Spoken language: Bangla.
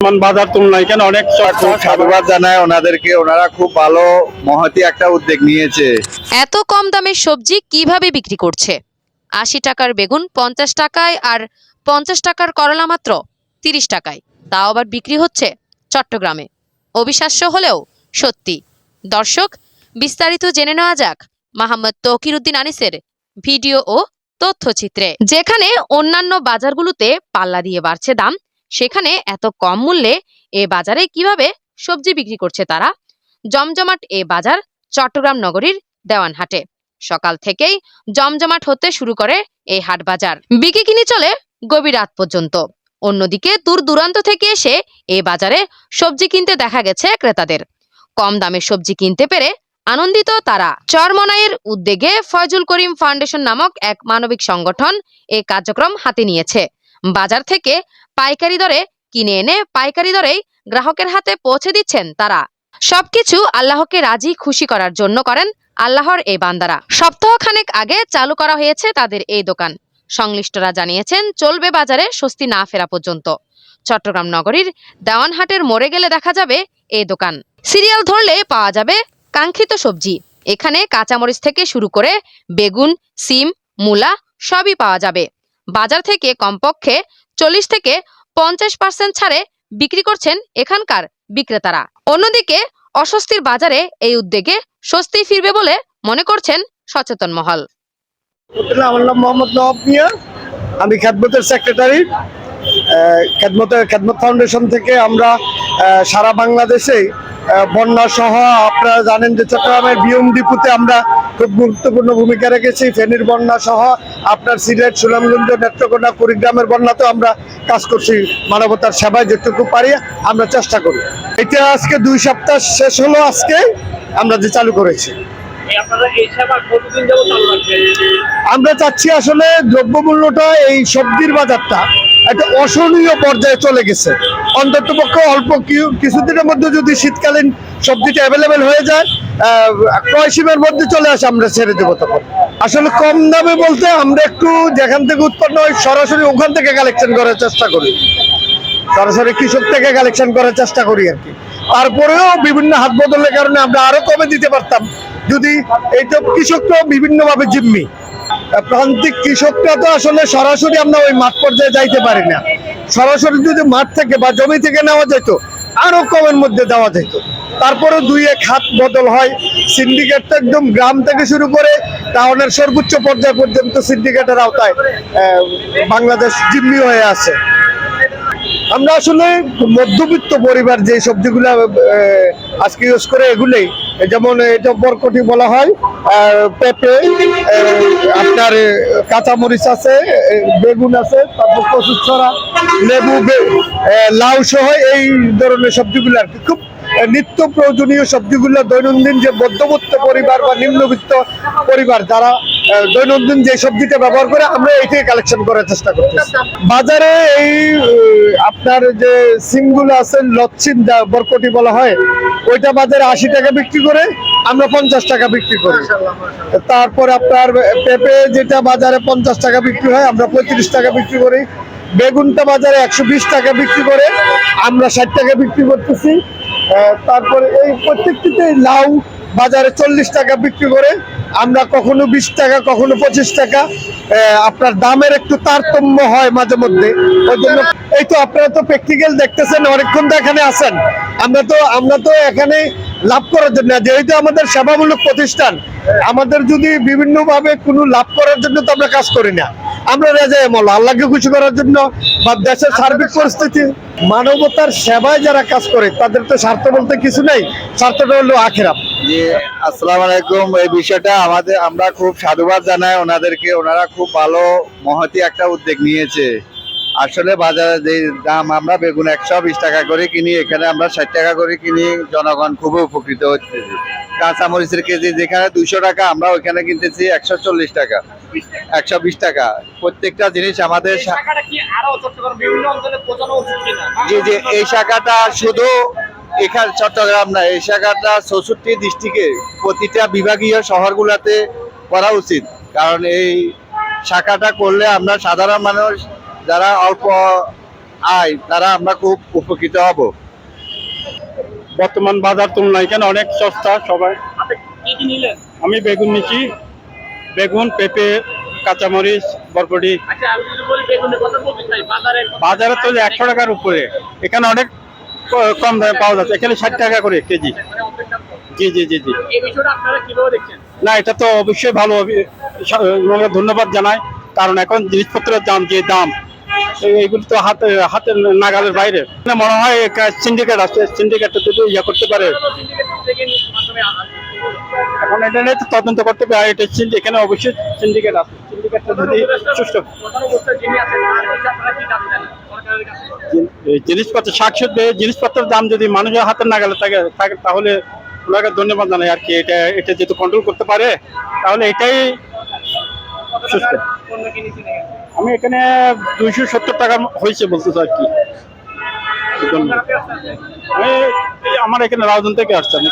মান বাজার তুলনায় কেন অনেক সাধুবাদ জানায় ওনাদেরকে। ওনারা খুব ভালো মহতি একটা উদ্যোগ নিয়েছে। এত কম দামের সবজি কীভাবে বিক্রি করছে? আশি টাকার বেগুন পঞ্চাশ টাকায় আর পঞ্চাশ টাকার করলা মাত্র তিরিশ টাকায়। তাও আবার বিক্রি হচ্ছে চট্টগ্রামে। অবিশ্বাস্য হলেও সত্যি। দর্শক বিস্তারিত জেনে নেওয়া যাক মাহমদ তকিরউদ্দিন আনিসের ভিডিও ও তথ্যচিত্রে। যেখানে অন্যান্য বাজারগুলোতে পাল্লা দিয়ে বাড়ছে দাম সেখানে এত কম মূল্যে এ বাজারে কীভাবে সবজি বিক্রি করছে তারা? জমজমাট এ বাজার চট্টগ্রাম নগরীর দেওয়ানহাটে। সকাল থেকেই জমজমাট হতে শুরু করে এই হাট বাজার। বিকে কিনি চলে গভীর রাত পর্যন্ত। অন্যদিকে দূর দূরান্ত থেকে এসে এ বাজারে সবজি কিনতে দেখা গেছে ক্রেতাদের। কম দামে সবজি কিনতে পেরে আনন্দিত তারা। চরমনাইয়ের উদ্যোগে ফয়জুল করিম ফাউন্ডেশন নামক এক মানবিক সংগঠন এই কার্যক্রম হাতে নিয়েছে। বাজার থেকে পাইকারি দরে কিনে এনে পাইকারি দরেই গ্রাহকের হাতে পৌঁছে দিচ্ছেন তারা। সবকিছু আল্লাহকে রাজি খুশি করার জন্য করেন আল্লাহর এই বান্দারা। সপ্তাহখানেক আগে চালু করা হয়েছে তাদের এই দোকান। সংশ্লিষ্টরা জানিয়েছেন, চলবে বাজারে স্বস্তি না ফেরা পর্যন্ত। চট্টগ্রাম নগরীর দেওয়ানহাটের মোড়ে গেলে দেখা যাবে এই দোকান। সিরিয়াল ধরলে পাওয়া যাবে কাঙ্ক্ষিত সবজি। এখানে কাঁচামরিচ থেকে শুরু করে বেগুন, সিম, মূলা সবই পাওয়া যাবে। বাজার থেকে কমপক্ষে চল্লিশ থেকে পঞ্চাশ পার্সেন্ট ছাড়ে বিক্রি করছেন এখানকার বিক্রেতারা। অন্যদিকে অস্বস্তির বাজারে এই উদ্যোগে স্বস্তি ফিরবে বলে মনে করছেন সচেতন মহল। আমি খেদমতের সেক্রেটারি খেদমত খেদমত ফাউন্ডেশন থেকে আমরা সারা বাংলাদেশে বন্যা সহ আপনারা জানেন যে চট্টগ্রামের বিএম ডিপুতে আমরা খুব গুরুত্বপূর্ণ ভূমিকা রেখেছি। ফেনীর বন্যা সহ আপনার সিলেট সুনামগঞ্জ নেত্রকোনা কুড়িগ্রামের বন্যাতেও আমরা কাজ করছি। মানবতার সেবায় যেটুকু পারি আমরা চেষ্টা করি। এটা আজকে দুই সপ্তাহ শেষ হলো আজকে আমরা যে চালু করেছি। আমরা চাচ্ছি আসলে দ্রব্যমূল্যটা এই সবজির বাজারটা একটা অসহনীয় পর্যায়ে চলে গেছে। অন্তত পক্ষে অল্প কিছুদিনের মধ্যে যদি শীতকালীন সবজিটা অ্যাভেলেবেল হয়ে যায় ক্রয় সীমার মধ্যে চলে আসে, আমরা ছেড়ে দেবো তখন। আসলে কম দামে বলতে আমরা একটু যেখান থেকে উৎপন্ন হয়, সরাসরি ওখান থেকে কালেকশন করার চেষ্টা করি। সরাসরি কৃষক থেকে কালেকশন করার চেষ্টা করি আর কি। তারপরেও বিভিন্ন হাত বদলের কারণে আমরা আরও কমে দিতে পারতাম। যদি এই এইটা কৃষকরাও বিভিন্নভাবে জিম্মি। প্রান্তিক কৃষকরা তো আসলে সরাসরি আমরা ওই মাঠ পর্যায়ে যাইতে পারি না। সরাসরি যদি মাঠ থেকে বা জমি থেকে নেওয়া যেত আরও কমের মধ্যে দেওয়া যেত। তারপরে দুই এক হাত বদল হয়। সিন্ডিকেটটা একদম গ্রাম থেকে শুরু করে টাউনের সর্বোচ্চ পর্যায় পর্যন্ত সিন্ডিকেটের আওতায় বাংলাদেশ জিম্মি হয়ে আছে। আমরা আসলে মধ্যবিত্ত পরিবার যে সবজিগুলা আজকে ইউজ করে এগুলোই। যেমন এটা বরকটি বলা হয় পেঁপে আপনার কাঁচামরিচ আছে বেগুন আছে, তারপর কচুর ছড়া লেবু লাউ সহ এই ধরনের সবজিগুলো আর কি। খুব নিত্য প্রয়োজনীয় সবজিগুলো দৈনন্দিন যে মধ্যবিত্ত পরিবার বা নিম্নবিত্ত পরিবার, যারা দৈনন্দিন যে সবজিটা ব্যবহার করে আমরা এইটাই কালেকশন করার চেষ্টা করতেছি। বাজারে এই আপনার যে সিমগুলো আছে লচ্ছিন যা বরকটি বলা হয় ওইটা বাজারে আশি টাকা বিক্রি করে আমরা পঞ্চাশ টাকা বিক্রি করি। তারপর আপনার পেঁপে যেটা বাজারে পঞ্চাশ টাকা বিক্রি হয় আমরা পঁয়ত্রিশ টাকা বিক্রি করি। বেগুনটা বাজারে একশো বিশ টাকা বিক্রি করে আমরা ষাট টাকা বিক্রি করতেছি। তারপরে এই প্রত্যেকটিতে লাউ বাজারে চল্লিশ টাকা বিক্রি করে আমরা কখনো বিশ টাকা কখনো পঁচিশ টাকা আপনার দামের একটু তারতম্য হয় মাঝে মধ্যে। ওই জন্য এই তো আপনারা তো প্র্যাকটিক্যাল দেখতেছেন অনেকক্ষণ তো এখানে আসেন আমরা তো আমরা তো এখানে লাভ করার জন্য যেহেতু আমাদের সেবামূলক প্রতিষ্ঠান আমাদের যদি বিভিন্নভাবে কোনো লাভ করার জন্য তো আমরা কাজ করি না। আমরা রেজা এমল আল্লাহকে খুশি করার জন্য বা দেশের সার্বিক পরিস্থিতি মানবতার সেবায় যারা কাজ করে তাদের তো স্বার্থ বলতে কিছু নাই স্বার্থটা হলো আখেরাত। যে আসসালামু আলাইকুম। এই বিষয়টা আমাদের আমরা খুব সাধুবাদ জানাই ওনাদেরকে। ওনারা খুব ভালো মহতি একটা উদ্যোগ নিয়েছে। আসলে বাজারে যে দাম আমরা বেগুন একশো বিশ টাকা করে কিনি এখানে আমরা ষাট টাকা করে কিনি। জনগণ খুবই উপকৃত হচ্ছে। কাঁচামরিচের কেজি যেখানে দুইশো টাকা আমরা ওইখানে কিনতেছি একশো চল্লিশ টাকা। একশো বিশ টাকা। প্রত্যেকটা জিনিস আমাদের জি জি এই শাখাটা শুধু এখানে চট্টগ্রাম না এই শাখাটা চৌষট্টি ডিস্ট্রিক্টে প্রতিটা বিভাগীয় শহরগুলোতে করা উচিত। কারণ এই শাখাটা করলে আমরা সাধারণ মানুষ যারা অল্প আয় তারা আমরা খুব উপকৃত হব। বর্তমান বাজার তুলনায় এখানে অনেক সস্তা সবাই। আমি বেগুন নিচ্ছি বেগুন পেঁপে কাঁচামরিচ বরবটি। আচ্ছা বাজারে তো একশো টাকার উপরে এখানে অনেক কম দামে পাওয়া যাচ্ছে। এখানে ষাট টাকা করে কেজি। মানে। জি জি জি। জি না এটা তো অবশ্যই ভালো অভি- ধন্যবাদ জানাই। কারণ এখন জিনিসপত্রের দাম যে দাম এই- এইগুলো তো হাতে হাতের নাগালের বাইরে। না, মনে হয় সিন্ডিকেট আছে। সিন্ডিকেটটা যদি ইয়ে করতে পারে। এখন এটা নিয়ে তদন্ত করতে পারে এটা এখানে অবশ্যই সিন্ডিকেট আছে। সিন্ডিকেটটা যদি সুষ্ঠু এই জিনিসপত্র, শাকসবজি জিনিসপত্রের দাম যদি মানুষের হাতের নাগালে থাকে থাকে তাহলে ওনাকে ধন্যবাদ জানাই আর কি এটা এটা যেহেতু কন্ট্রোল করতে পারে, তাহলে এটাই সুস্থ। আমি এখানে দুইশো সত্তর টাকা হয়েছে বলতেছে আর কি? আমি আমার এখানে রাজধানী থেকে আসছে, আমি